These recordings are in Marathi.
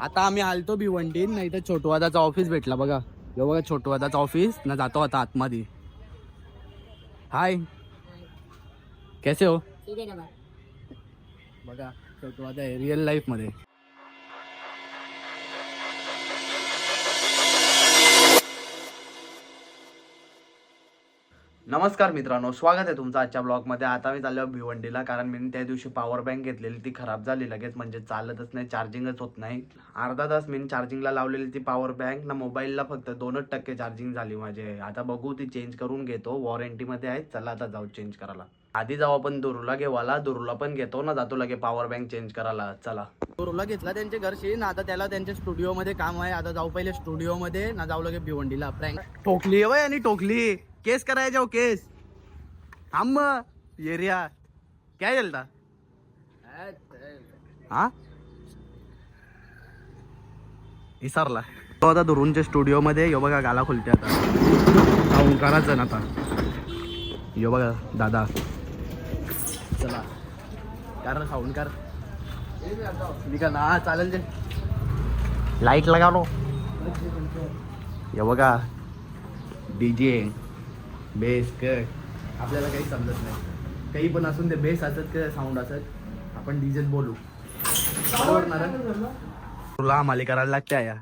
आता आम्ही आलतो भिवंडीन नाही तर छोटवादाचा ऑफिस भेटला बघा. हे बघा छोटवादाचा ऑफिस ना जातो आता आतमध्ये. हाय कैसे हो? बघा छोटवादा आहे रिअल लाईफ नमस्कार मित्रांनो स्वागत आहे तुमचं आजच्या ब्लॉगमध्ये आता मी चाललो भिवंडीला कारण मी त्या दिवशी पॉवर बँक घेतलेली ती खराब झाली लगेच म्हणजे चालतच नाही चार्जिंगच होत नाही. अर्धा तास मी चार्जिंगला लावलेली ती पॉवर बँक ना मोबाईलला फक्त दोनच टक्के चार्जिंग झाली माझे. आता बघू ती चेंज करून घेतो वॉरंटीमध्ये आहे चला आता जाऊ चेंज करायला. आधी जाऊ आपण दुरूला घेवाला दुरूला पण घेतो ना जातो लगे पॉवर बँक चेंज करायला चला. दुरूला घेतला त्यांच्या घरशी ना आता त्याला त्यांच्या स्टुडिओ मध्ये काम आहे आता जाऊ पहिले स्टुडिओ मध्ये ना जाऊ लगे भिवंडीला. प्रँक ठोकली वय आणि टोकली. केस करायच्या हो केस. थांब एरिया काय गेलता हा? विसरला. तो आता दुरूनच्या स्टुडिओ मध्ये यो बघा गाला खुलते आता. ओंकाराच ना आता. यो बघा दादा. चला. कारण खाऊन कर. मी का ना चालेल ते. लाइट लगावलो हे बघा. डीजे बेस कर. आपल्याला काही समजत नाही. काही पण असून ते बेस असत का साऊंड असत आपण डीजेत बोलू. बरोबर ना रे? तुला मालिक करायला लागते या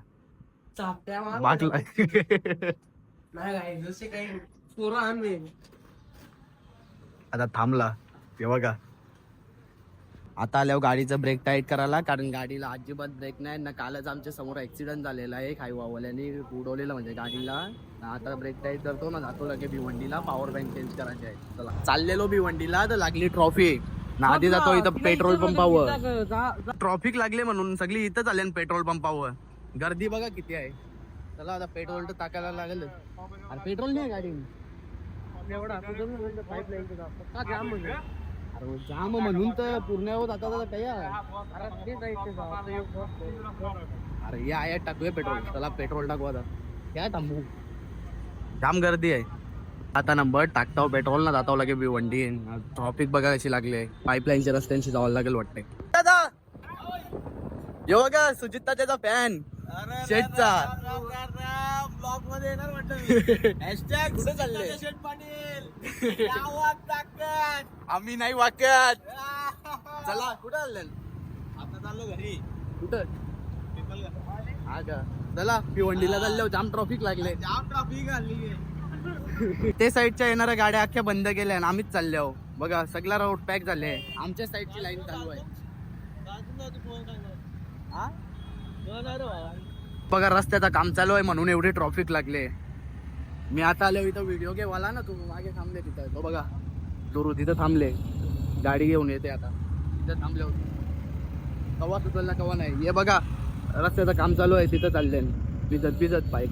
चापट्या मार. नाही काय जसे काही पोरं आणले आता थांबला. हे बघा. आता आल्यावर गाडीचं ब्रेक टाईट करायला कारण गाडीला अजिबात ब्रेक नाही. ना कालच आमच्यासमोर ऍक्सिडेंट झालेला आहे काही वावल्याने उडवलेलं म्हणजे गाडीला. आता ब्रेक टाईट करतो ना जातो लगे भिवंडीला. पॉवर बँक चेंज करायची आहे. चला. चाललेलो भिवंडीला तर लागली ट्रॉफिक ना आधी जातो इथं पेट्रोल पंपावर ट्रॉफिक लागले म्हणून सगळी इथं चालले पेट्रोल पंपावर गर्दी बघा किती आहे. चला आता पेट्रोल तर टाकायला लागेल. पेट्रोल नाही गाडी एवढा पाईपलाईन अरे जाम म्हणून तर पूर्ण होत आता आहे? अरे या या टाकूया पेट्रोल. चला पेट्रोल टाकू आता. काय थांबू. जाम गर्दी आहे. आता नंबर टाकताव पेट्रोल ना जाताव लागे भिवंडी ट्रॉफिक बघा कशी लागले पाईपलाईनच्या रस्त्यांशी जावं लागेल वाटते दादा! यो बघा सुजिता त्याचा फॅन शेटचा ब्लॉगमध्ये येणार वाटतं हॅशटॅग कुठे चालले? शेठ पाटील. आम्ही नाही वाक्यात चला कुठं आले आता चाललो घरी. कुठं. हा का? चला भिवंडीला चाललो जाम ट्रॉफिक लागले. जाम ट्रॉफिक आली. ते साईडच्या येणाऱ्या गाड्या अख्ख्या बंद केल्या आणि आम्हीच चालले. आहो बघा सगळा रोड पॅक झाले. आमच्या साईडची लाईन चालू आहे? बघा रस्त्याचं काम चालू आहे म्हणून एवढे ट्रॉफिक लागले. मी आता आलो इथं व्हिडिओ घेवाला ना तू मागे थांबले तिथं. तो बघा दुरू तिथं थांबले. गाडी घेऊन येते आता. तिथं थांबले होते कवा सुचल ना कवा नाही. हे बघा रस्त्याचं काम चालू आहे तिथं चालले. भिजत भिजत पाईप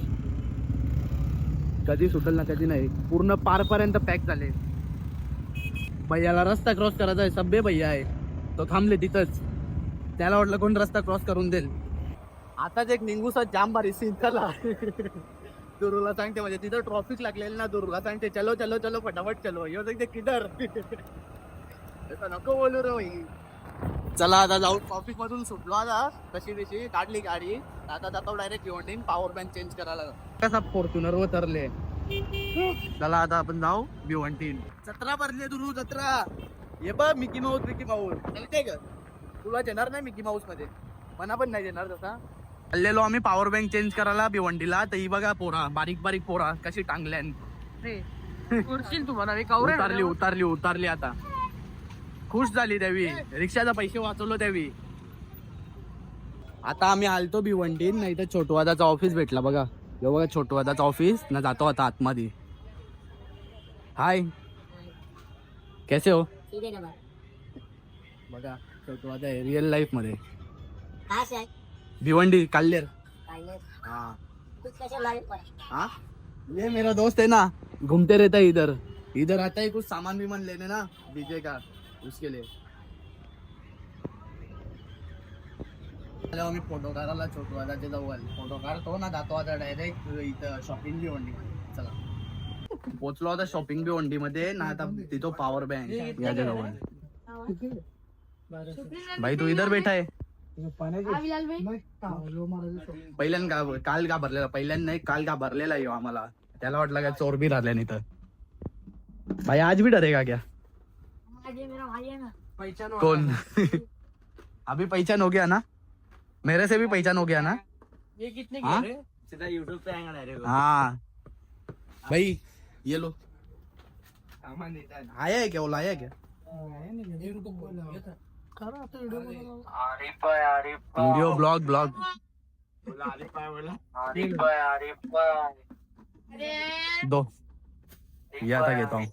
कधी सुचल ना कधी नाही. पूर्ण पारपर्यंत पॅक झाले. भैयाला रस्ता क्रॉस करायचा आहे सभ्य भैया आहे. तो थांबले तिथंच. त्याला वाटलं कोण रस्ता क्रॉस करून देईल. आताच एक निंगूसा जाम भारी सीन झाला. दुरूला सांगते म्हणजे तिथं ट्रॉफिक लागलेलं ना दुरूला सांगते चलो चलो चलो फटाफट चलो. यो सांगते किधर? तसं नको बोलू रे भाई. चला आता जाऊ. ट्रॉफिक मधून सुटलो आता. कशी कशी काढली गाडी. आता जातो डायरेक्ट भिवंडीन पॉवर बँक चेंज करायला. कसा फॉर्च्युनर उतरले. चला आता आपण जाऊ. भिवंटीन जत्रा भरली दुरू जत्रा. ये बघ मिकी माऊस मिकी माऊस चालते का? तुला येणार नाही मिकी माऊसमध्ये. मना पण नाही येणार तसा. चाललेलो आम्ही पॉवर बँक चेंज करायला भिवंडीला. तर ही बघा पोरा बारीक बारीक पोरा कशी टांगल्यान. तुम्हाला मी कवरे उतारली उतारली उतारली आता. खुश झाली त्यावी रिक्षाचा पैसे वाचवलो त्यावी आता आम्ही आलतो भिवंडीन नाही तर छोटवादाचा ऑफिस भेटला बघा. हे बघा छोटवादाचा ऑफिस ना जातो आता आतमध्ये. हाय कैसे हो? बघा छोटवादा आहे रिअल लाईफमध्ये. भिवंडी काल्लेर. काले हाँ. हाँ? ये मेरा दोस्त है ना. घूमते रहता है इधर. इधर आता है कुछ सामान भी लेने ना. डीजे का. उसके लिए. आम्ही फोटो काढायला छोटू दादाच्या जवळ फोटो काढतो ना जातो आता डायरेक्ट इथं शॉपिंग बी वंडी चला. पोचलो आता शॉपिंग बी वंडी मध्ये ना आता तिथं पॉवर बँक याच्या जवळ भाई तू इधर बैठा है पहिल्यांदा का- काल का भरलेला पहिल्यांदा नाही काल का भरलेला येऊ आम्हाला. त्याला वाटलं काय चोर बी राहिल्या नाही तर. भाई आज भी डरेगा क्या? कौन अभी पहचान हो गया ना? मेरे से भी पहचान हो गया ना? ये कितने हाँ? की सीधा यूट्यूब पे आएगा हाँ। भाई ये लो। है आया है क्या? वो लाया है क्या? Arif Arif video blog blog बोला आरिफ बोला. आरिफ आरिफ दो. ये घेता हूँ.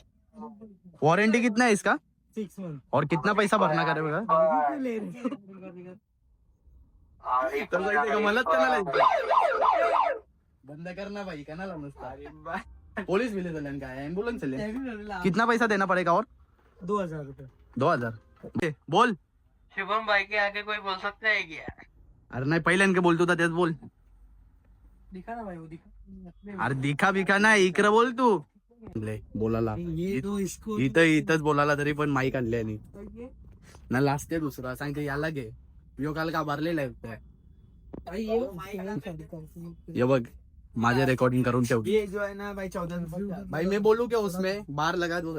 वारंटी कितना है इसका? सिक्स मंथ और कितना पैसा भरना करे बघा तर जायचं का? मलाच कणाला येतं. बंद कर ना भाई कणाला नसता पोलीस मिले चलन काय एम्बुलन्स चले कितना पैसा देना पड़ेगा और? दो हजार रुपए दो हजार। बोल। शुभम भाई के आगे कोई बोल सकता है क्या? अरे नाही पहिल्यान का बोलतो तेच बोल। दिखा ना भाई वो दिखा। अरे दिखा बिखा नाही इकडे बोल तू। ले, बोलायला ये तो इसको इथं इथंच बोलायला तरी पण माईक आणले आणि ना. लास्ट आहे दुसरा सांगते याला घे. यो काल का भरलेला आहे भाई ये ये बघ माझे रेकॉर्डिंग करून ठेव. ये जो है ना भाई चौदह भाई मैं बोलू क्या उसमें? बाहर लगा दो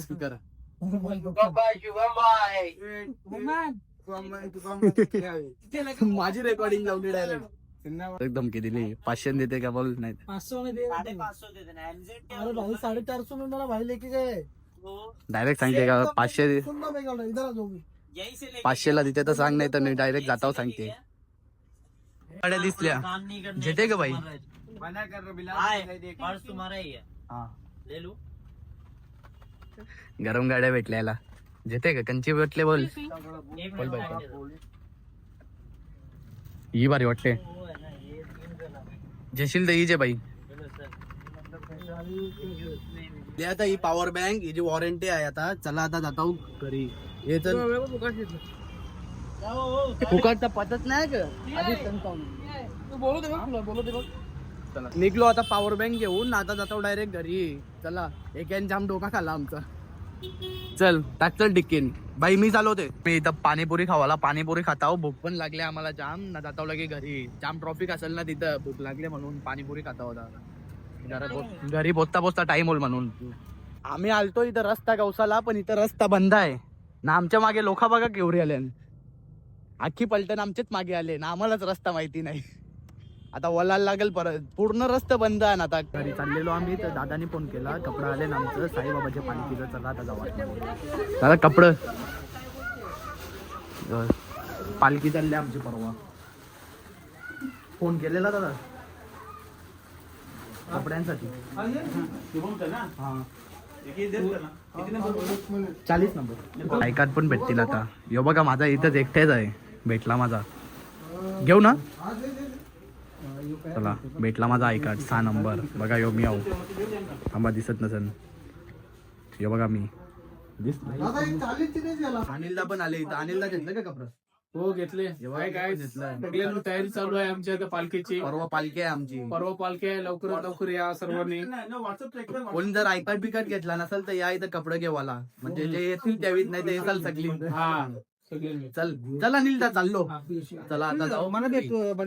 स्पीकर शुभम भाई शुभम भाई माझी रेकॉर्डिंग लावली डायरेक्ट एकदम की दिली पाचशे देते का बोल नाही पाँच सौ में दे साढ़े पाँच सौ दे देना अरे भाई साढ़े चार सौ में मेरा भाई लेके गए डायरेक्ट सांगते का पाचशे सुन ना भाई इधर आ जाओ पाचशेला देते तर सांग नाही तर नाही डायरेक्ट जाताव सांगते गाड्या दिसल्या जेते का भाई मना कर रहे बिलाल पर्स तुम्हारा ही है हा ले लो गरम गाड्या भेटल्याला. जेते का? कंची भेटले बोल. बोल दो. ही भारी वाटते. है. जेशील तर सर हे आता ही पॉवर बँक ही जी वॉरंटी आहे आता चला आता जाता घरी. हे तर फुकट तर पतच नाही का? कन्फर्म बोलो दे बोलो दे चला निघलो आता पॉवर बँक घेऊन आता जातो डायरेक्ट घरी. चला एक जाम डोका खाला आमचा. चल टाक चल डिक्कीन. बाई मी चालवते मी इथं पाणीपुरी खावाला पाणीपुरी खाताव हो. भूक पण लागले आम्हाला जाम. ना जाताव लगे घरी. जाम ट्रॉफिक असेल ना तिथं. भूक लागले म्हणून पाणीपुरी खाता होता. घरी पोचता पोचता टाइम होईल म्हणून. आम्ही आलतो इथं रस्ता गवसाला पण इथं रस्ता बंद आहे. ना आमच्या मागे लोका बघा केवढी आले आखी पलटण आमचेच मागे आले. ना आम्हालाच रस्ता माहिती नाही. आता वलायला लागेल परत. पूर्ण रस्ता बंद आहे ना आता. घरी चाललेलो आम्ही तर दादानी फोन केला. कपडा आले ना आमचं. साईबाबाचे पालखीचं चला आता जाऊ दादा कपडं. पालखी चालली आमची परवा. फोन केलेला दादा? कपड्यांसाठी. चाळीस नंबर. आय पण भेटतील आता. यो बघा माझा इथंच एकट्याच आहे. भेटला माझा. घेऊ ना? चला भेटला माझा आय कार्ड सहा नंबर. बघा यो मी आहो थांबा दिसत नसेल. यो बघा मी. अनिलदा पण आले इथं. अनिलदा घेतलं का कपडा? हो घेतले. काय काय? घेतलं. तयारी चालू आहे आमच्या आता पालखीची. परवा पालखी आहे आमची. परवा पालखी आहे लवकरात लवकर या सर्वांनी. कोणी जर आय कार्ड बिकार्ड घेतला नसेल तर या इथं कपडे घेवाला म्हणजे जे येतील त्यावेळी नाही ते येसाल सगळी. हा. चल चल चाललो. चला आता जाऊ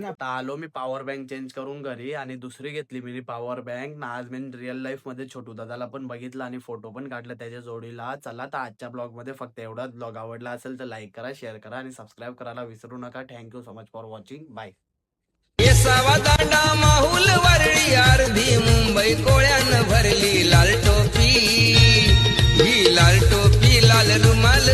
आता आलो मी पॉवर बँक चेंज करून घरी आणि दुसरी घेतली मी पॉवर बँक ना आज मी रिअल लाईफमध्ये छोटू दादाला पण बघितलं आणि फोटो पण काढला त्याच्या जोडीला. चला तर आजच्या ब्लॉगमध्ये फक्त एवढाच ब्लॉग आवडला असेल तर लाईक करा शेअर करा आणि सबस्क्राईब करायला विसरू नका. Thank you so much for watching bye Mahul Worli अर्धी मुंबई कोळ्यान भरली लाल टोपी. ही लाल टोपी लाल रुमाल